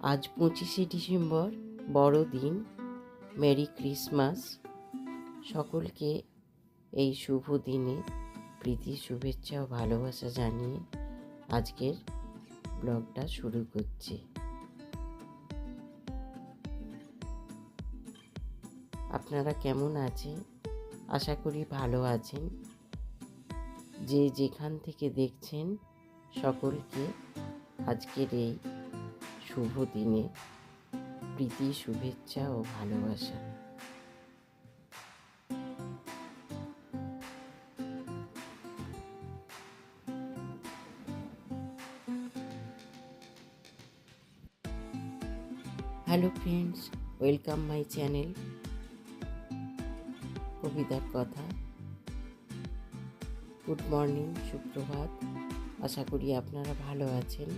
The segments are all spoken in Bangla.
আজ পঁচিশে ডিসেম্বর বড়দিন মেরি ক্রিসমাস। সকলকে এই শুভ দিনে প্রীতি, শুভেচ্ছা ও ভালোবাসা জানিয়ে আজকের ব্লগটা শুরু করছি। আপনারা কেমন আছেন? আশা করি ভালো আছেন। যে যেখান থেকে দেখছেন সকলকে আজকের এই শুভ দিনে, প্রীতি, শুভেচ্ছা ও ভালোবাসা। Hello friends welcome my channel কবিতার কথা। গুড মর্নিং সুপ্রভাত। আশা করি আপনারা ভালো আছেন।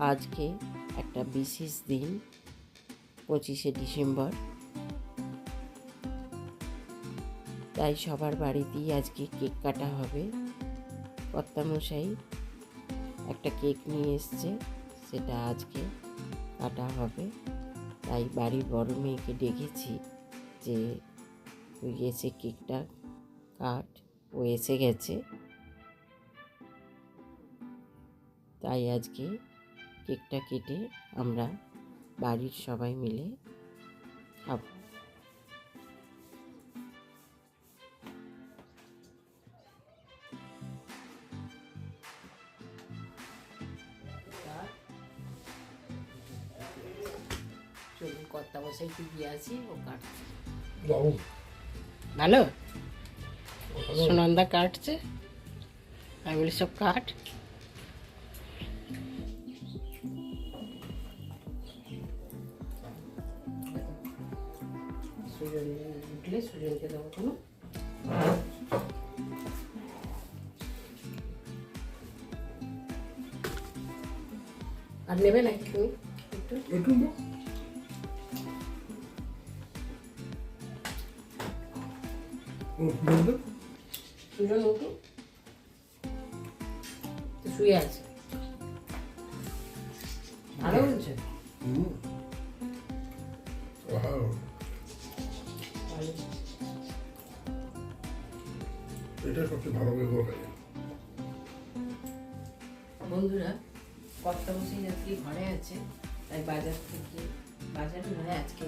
আজকে একটা বিশেষ দিন, পঁচিশে ডিসেম্বর। তাই সবার বাড়িতেই আজকে কেক কাটা হবে। কর্তামশাই একটা কেক নিয়ে এসছে, সেটা আজকে কাটা হবে। তাই বাড়ির বড় মেয়েকে ডেকেছি যে, তুই এসে কেকটা কাট। ও এসে গেছে। তাই আজকে কেকটা কেটে আমরা বাড়ির সবাই মিলে খাব। চলুন কর্তা বসাই কি দিয়ে আসি ও কাটছে। ভালো। সুনন্দা কাটছে? আমি বলি সব কাট? সুজন উঠলে সুজনকে দেবো কোনো। আর নেবে নাকি তুমি একটু? একটু। সুজন উঠু শুয়ে আছে। ভালো বলছে? হুম। এটা সবচেয়ে ভালো ব্যবহার হয়। বন্ধুরা কর্তা বসেই আজকে ঘরে আছে, তাই বাজার থেকে, বাজার নয়, আজকে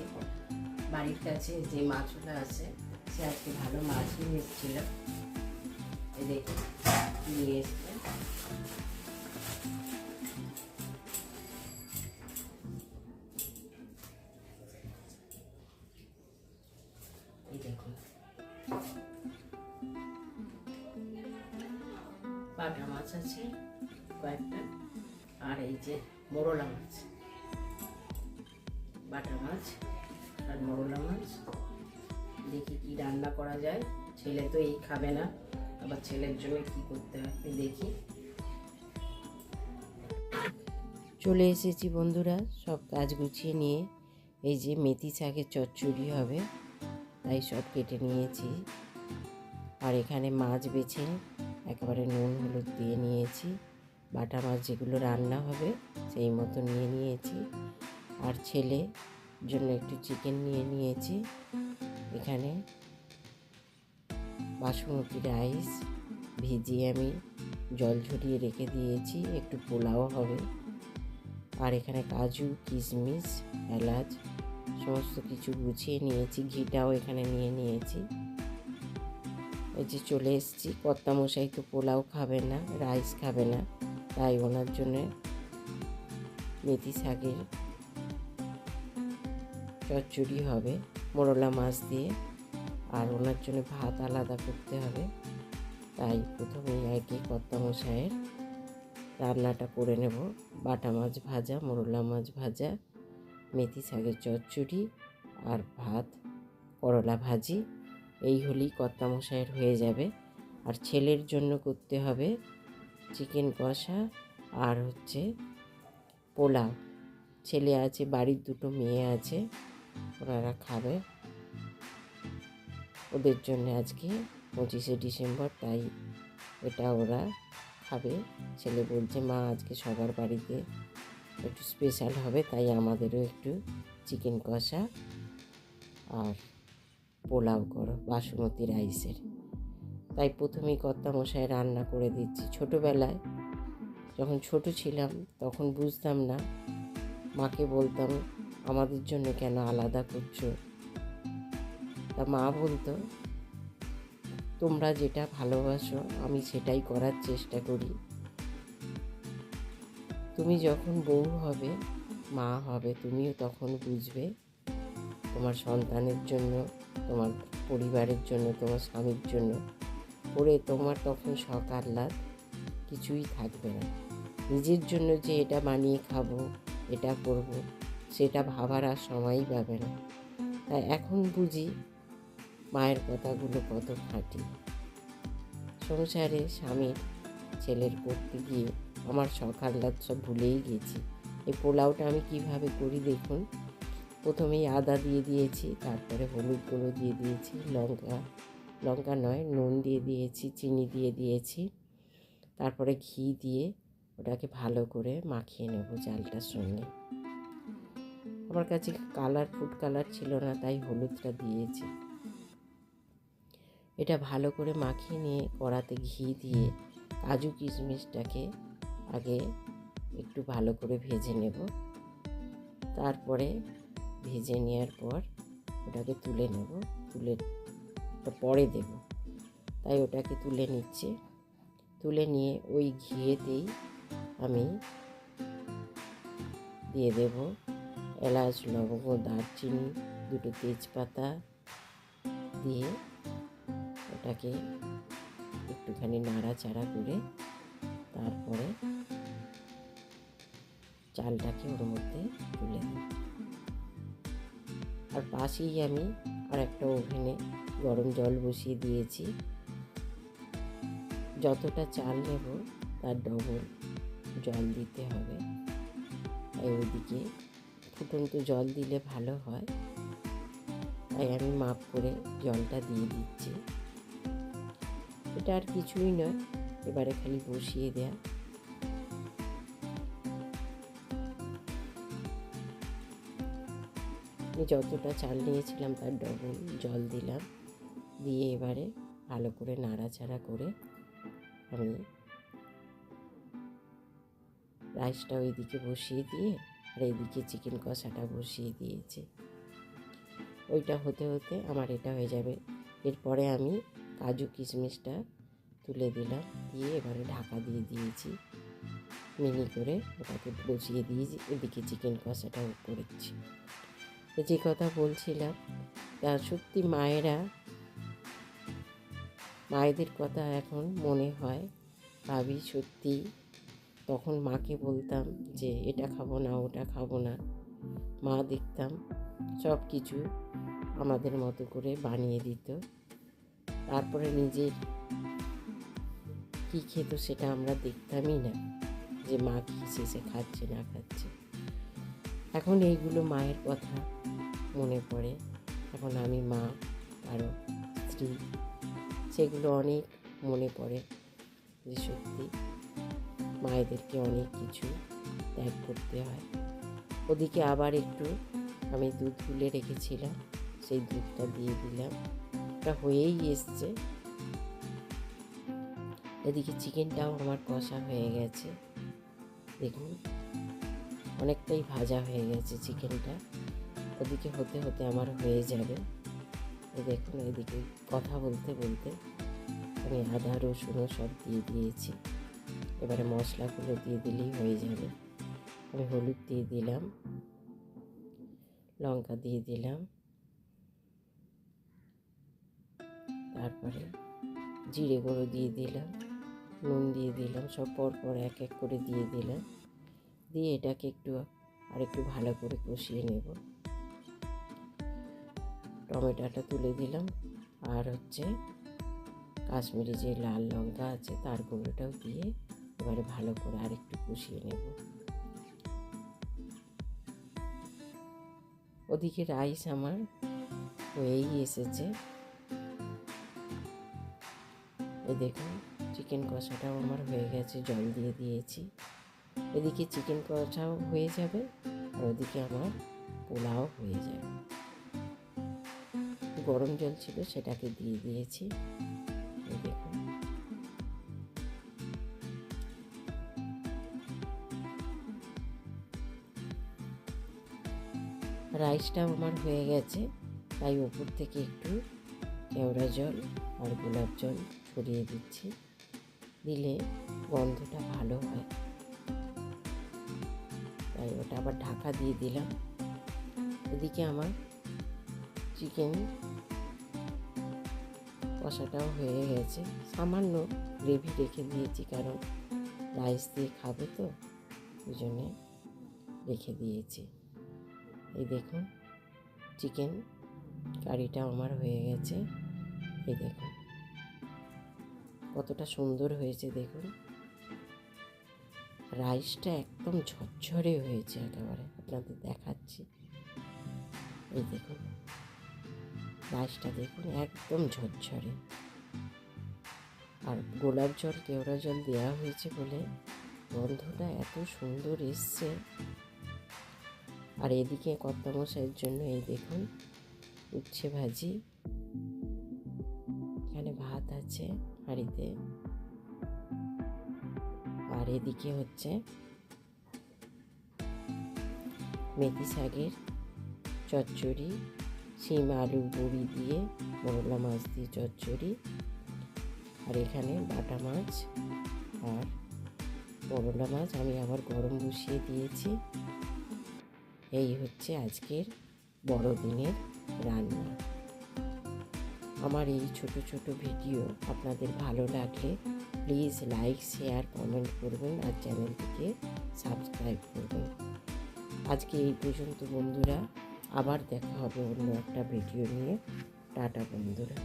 বাড়ির কাছে যে মাছগুলো আছে, সে আজকে ভালো মাছ নিয়ে এসেছিল। এই দেখুন, নিয়ে এসছে। পাটা মাছ আছে কয়েকটা। আর এই যে মোরলা মাছ বাটা মাছ আর মোরলা মাছ দেখি কি রান্না করা যায়। ছেলে তো এই খাবে না, আবার ছেলের জন্য কি করতে আমি দেখি। চলে এসেছি বন্ধুরা, সব কাজ গুছিয়ে নিয়ে। এই যে মেথি শাকের চচ্চড়ি হবে, তাই সব কেটে নিয়েছি। আর এখানে মাছ বেছে একেবারে নুন, হলুদ দিয়ে নিয়েছি। বাটা মাছ যেগুলো রান্না হবে, সেই মতো নিয়ে নিয়েছি। আর ছেলে জন্য একটু চিকেন নিয়ে নিয়েছি। এখানে বাসমতি রাইস ভিজিয়ে আমি জল ঝরিয়ে রেখে দিয়েছি, একটু পোলাও হবে। আর এখানে কাজু, কিশমিশ, এলাচ, সমস্ত কিছু গুছিয়ে নিয়েছি, ঘিটাও এখানে নিয়ে নিয়েছি। এই যে চলে এসেছি। কর্তামশাই তো পোলাও খাবে না রাইস খাবে না। তাই ওনার জন্য মেথি শাকের চচ্চড়ি হবে, মোরলা মাছ দিয়ে। আর ওনার জন্য ভাত আলাদা করতে হবে। তাই প্রথমেই আগে কর্তামশাইয়ের রান্নাটা করে নেব। বাটা মাছ ভাজা, মোরলা মাছ ভাজা, মেথি শাকের চচ্চড়ি আর ভাত, করলা ভাজি। এই হলেই কর্তামশাইয়ের হয়ে যাবে। আর ছেলের জন্য করতে হবে চিকেন কষা আর হচ্ছে পোলাও। ছেলে আছে, বাড়ির দুটো মেয়ে আছে, ওনারা খাবে। ওদের জন্য আজকে পঁচিশে ডিসেম্বর, তাই এটা ওরা খাবে। ছেলে বলছে, মা, আজকে সবার বাড়িতে একটু স্পেশাল হবে, তাই আমাদেরও একটু চিকেন কষা আর পোলাও করো, বাসমতি রাইসের। তাই প্রথমেই কর্তা মশাই রান্না করে দিচ্ছি। ছোটোবেলায় যখন ছোট ছিলাম, তখন বুঝতাম না, মাকে বলতাম, আমাদের জন্য কেন আলাদা করছ? তা মা বলতো, তোমরা যেটা ভালোবাসো, আমি সেটাই করার চেষ্টা করি। তুমি যখন বউ হবে, মা হবে, তুমিও তখন বুঝবে তোমার সন্তানের জন্য তোমার পরিবারের জন্য, তোমার স্বামীর জন্য করে তোমার তখন শখ আহ্লাদ কিছুই থাকবে না। নিজের জন্য যে এটা বানিয়ে খাব, এটা করব, সেটা ভাবার আর সময়ই পাবে না। তাই এখন বুঝি মায়ের কথাগুলো কত খাঁটি। সংসারে স্বামীর ছেলের করতে গিয়ে আমার শখ আহ্লাদ সব ভুলেই গেছি। এই পোলাওটা আমি কীভাবে করি দেখুন? প্রথমেই আদা দিয়ে দিয়েছি, তারপরে হলুদ গুঁড়ো দিয়ে দিয়েছি, লঙ্কা লঙ্কা নয়, নুন দিয়ে দিয়েছি, চিনি দিয়ে দিয়েছি, তারপরে ঘি দিয়ে ওটাকে ভালো করে মাখিয়ে নেব চালটার সঙ্গে। আমার কাছে কালার, ফুড কালার ছিল না, তাই হলুদটা দিয়েছি। এটা ভালো করে মাখিয়ে নিয়ে কড়াতে ঘি দিয়ে কাজু কিশমিশটাকে আগে একটু ভালো করে ভেজে নেব। তারপরে ভেজে নেওয়ার পর ওটাকে তুলে নেব, তুলে পরে দেব। তাই ওটাকে তুলে নিচ্ছে। তুলে নিয়ে ওই ঘিয়েতেই আমি দিয়ে দেব এলাচ, লবঙ্গ, দারচিনি, দুটো তেজপাতা দিয়ে ওটাকে একটুখানি নাড়াচাড়া করে তারপরে চালটাকে ওর মধ্যে তুলে দেব। আর পাশেই আমি আর একটা ওভেনে গরম জল বসিয়ে দিয়েছি। যতটা চাল নেব তার ডবল জল দিতে হবে। তাই ওইদিকে ফুটন্ত জল দিলে ভালো হয়। তাই আমি মাপ করে জলটা দিয়ে দিচ্ছি। এটা আর কিছুই নয়, এবারে খালি বসিয়ে দেয়া। আমি যতটা চাল নিয়েছিলাম তার ডবল জল দিলাম। দিয়ে এবারে ভালো করে নাড়াচাড়া করে আমি রাইসটা ওইদিকে বসিয়ে দিয়ে আর এইদিকে চিকেন কষাটা বসিয়ে দিয়েছি। ওইটা হতে হতে আমার এটা হয়ে যাবে। এরপরে আমি কাজু কিশমিশটা তুলে দিলাম। দিয়ে এবারে ঢাকা দিয়ে দিয়েছি। মিনি করে ওটাকে বসিয়ে দিয়েছি এদিকে চিকেন কষাটাও করেছি। যে কথা বলছিলাম সত্যি মায়েরা, মায়েদের কথা এখন মনে হয় ভাবি সত্যি তখন মাকে বলতাম যে, এটা খাব না, ওটা খাব না। মা দেখতাম সব কিছু আমাদের মতো করে বানিয়ে দিত। তারপরে নিজের কী খেত সেটা আমরা দেখতামই না, যে মা কী শেষে খাচ্ছে, না খাচ্ছে। এখন এইগুলো মায়ের কথা মনে পড়ে। এখন আমি মা আরও স্ত্রী, সেগুলো অনেক মনে পড়ে যে সত্যি মায়েদেরকে অনেক কিছু ত্যাগ করতে হয়। ওদিকে আবার একটু আমি দুধ তুলে রেখেছিলাম, সেই দুধটা দিয়ে দিলাম। ওটা হয়েই এসছে। এদিকে চিকেনটাও আমার কষা হয়ে গেছে। দেখুন, অনেকটাই ভাজা হয়ে গেছে চিকেনটা। ওদিকে হতে হতে আমার হয়ে যাবে। দেখুন এদিকে কথা বলতে বলতে আমি আদা রসুনও সব দিয়ে দিয়েছি। এবারে মশলাগুলো দিয়ে দিলেই হয়ে যাবে। আমি হলুদ দিয়ে দিলাম, লঙ্কা দিয়ে দিলাম, তারপরে জিরে গুঁড়ো দিয়ে দিলাম, নুন দিয়ে দিলাম, সব পর পর এক এক করে দিয়ে দিলাম। দিয়ে এটাকে একটু আর একটু ভালো করে কষিয়ে নেব। টমেটোটা তুলে দিলাম। আর হচ্ছে কাশ্মীরি যে লাল লঙ্কা আছে তার গুঁড়োটাও দিয়ে এবারে ভালো করে আর একটু কষিয়ে নেব। ওদিকে রাইস আমার হয়েই এসেছে। এই দেখুন, চিকেন কষাটাও আমার হয়ে গেছে, জল দিয়ে দিয়েছি। এদিকে চিকেন কষাও হয়ে যাবে, আর ওদিকে আমার পোলাও হয়ে যাবে। গরম জল ছিল সেটাকে দিয়ে দিয়েছি। দেখুন। রাইসটাও আমার হয়ে গেছে। তাই ওপর থেকে একটু কেওড়া জল আর গোলাপ জল ছড়িয়ে দিচ্ছি। দিলে গন্ধটা ভালো হয়। তাই ওটা আবার ঢাকা দিয়ে দিলাম। এদিকে আমার চিকেন কষাটাও হয়ে গেছে। সামান্য গ্রেভি রেখে দিয়েছি, কারণ রাইস দিয়ে খাবে তো ওই জন্যে রেখে দিয়েছি। এই দেখুন চিকেন কারিটা আমার হয়ে গেছে। এই দেখুন কতটা সুন্দর হয়েছে দেখুন। রাইসটা একদম ঝরঝরে হয়েছে একেবারে, আপনাদের দেখাচ্ছি। এই দেখুন। রাইসটা দেখুন, একদম ঝরঝরে। আর গোলাপ জল, কেওড়া জল দেওয়া হয়েছে বলে গন্ধটা এত সুন্দর এসছে। আর এদিকে কর্তামশাইয়ের জন্য এই দেখুন, উচ্ছে ভাজি। এখানে ভাত আছে হাঁড়িতে আর এদিকে হচ্ছে মেথি শাকের চচ্চড়ি। শিম, আলু, বড়ি দিয়ে মোরলা মাছ দিয়ে, চচ্চড়ি। আর এখানে বাটা মাছ আর মোরলা মাছ আমি আবার গরম বসিয়ে দিয়েছি। এই হচ্ছে আজকের বড়দিনের রান্না। আমার এই ছোট ছোট ভিডিও আপনাদের ভালো লাগলে প্লিজ লাইক, শেয়ার, কমেন্ট করবেন আর চ্যানেলটিকে সাবস্ক্রাইব করবেন। আজকে এই পর্যন্ত বন্ধুরা। আবার দেখা হবে অন্য একটা ভিডিও নিয়ে। টাটা বন্ধুরা।